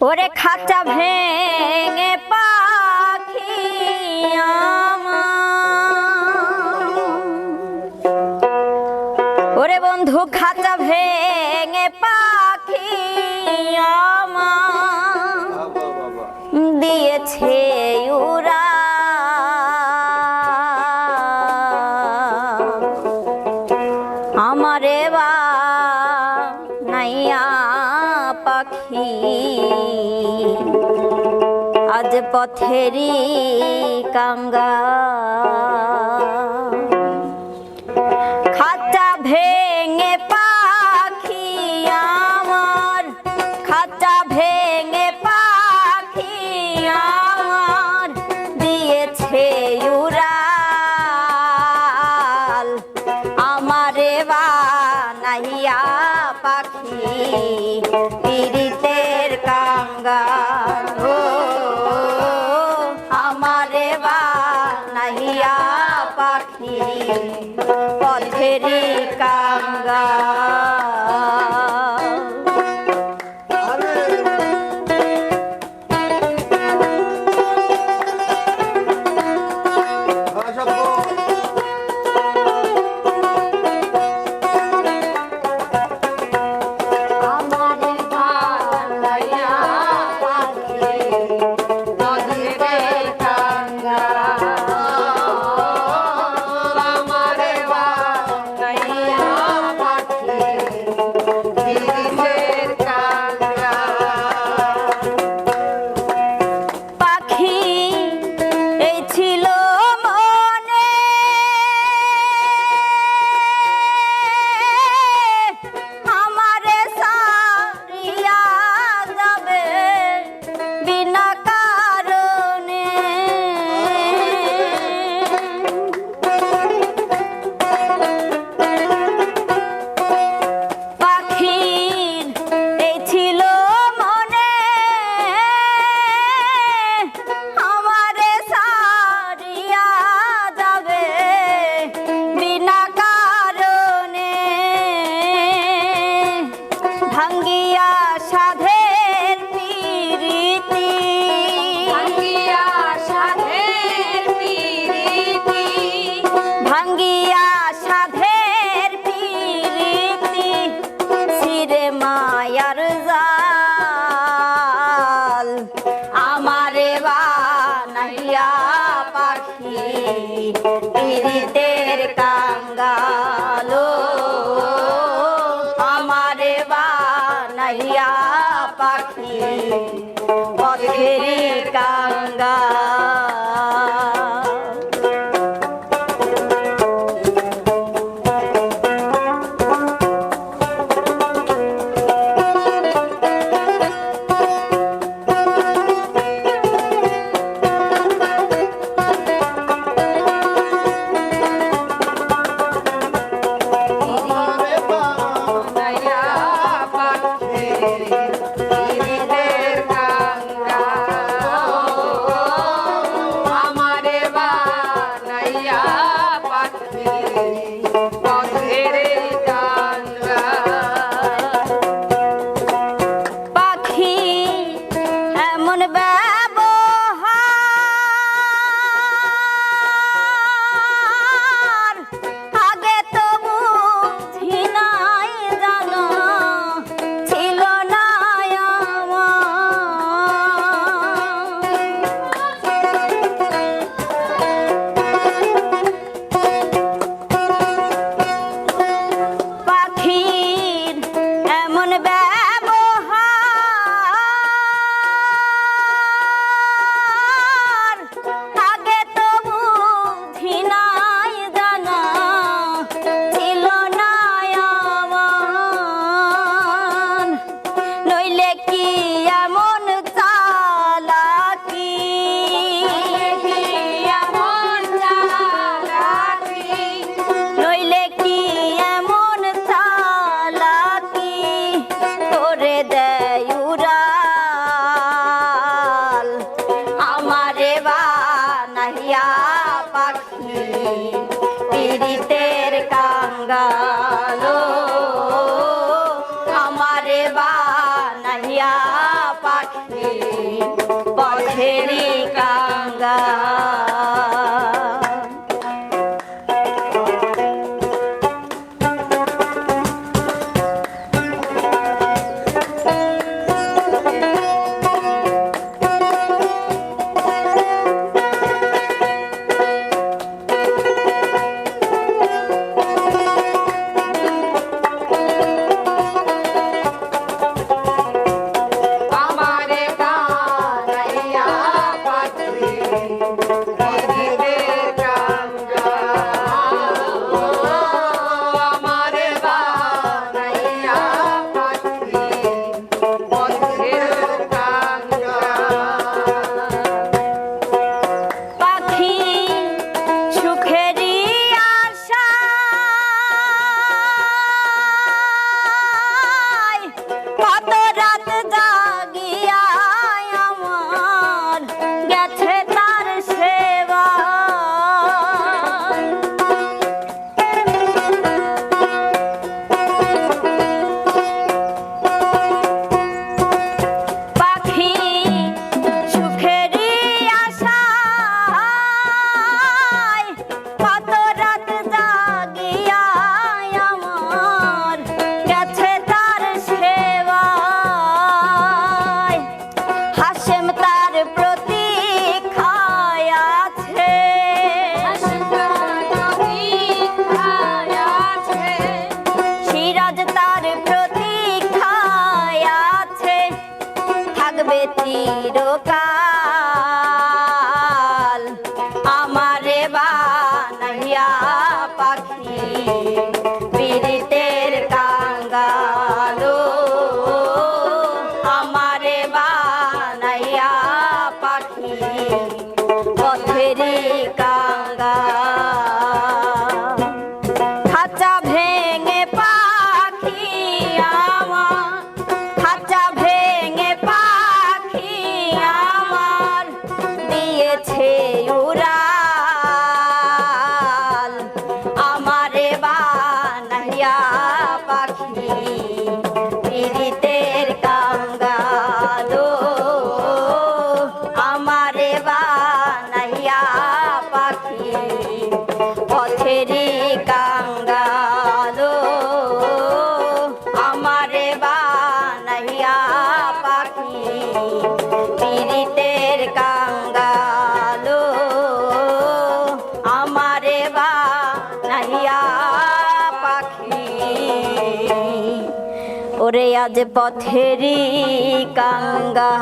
ওরে খাঁচা ভেঙে পাখি ওরে বন্ধু খাঁচা ভেঙে পাখি দিয়েছে পথেরি কাঙ্গা খাতা ভেঙে পাখি আমার খাতা ভেঙে পাখি আমার, দিয়েছে উড়াল। আমার বা নাইয়া পাখি, পিড়িতের কাঙ্গা বিরিতের কাম bad. পীড়িতের কাঙ্গাল আমারে বানাইয়া পাখি পথেরি চিরকাল আজ পথেরি কাঙ্গা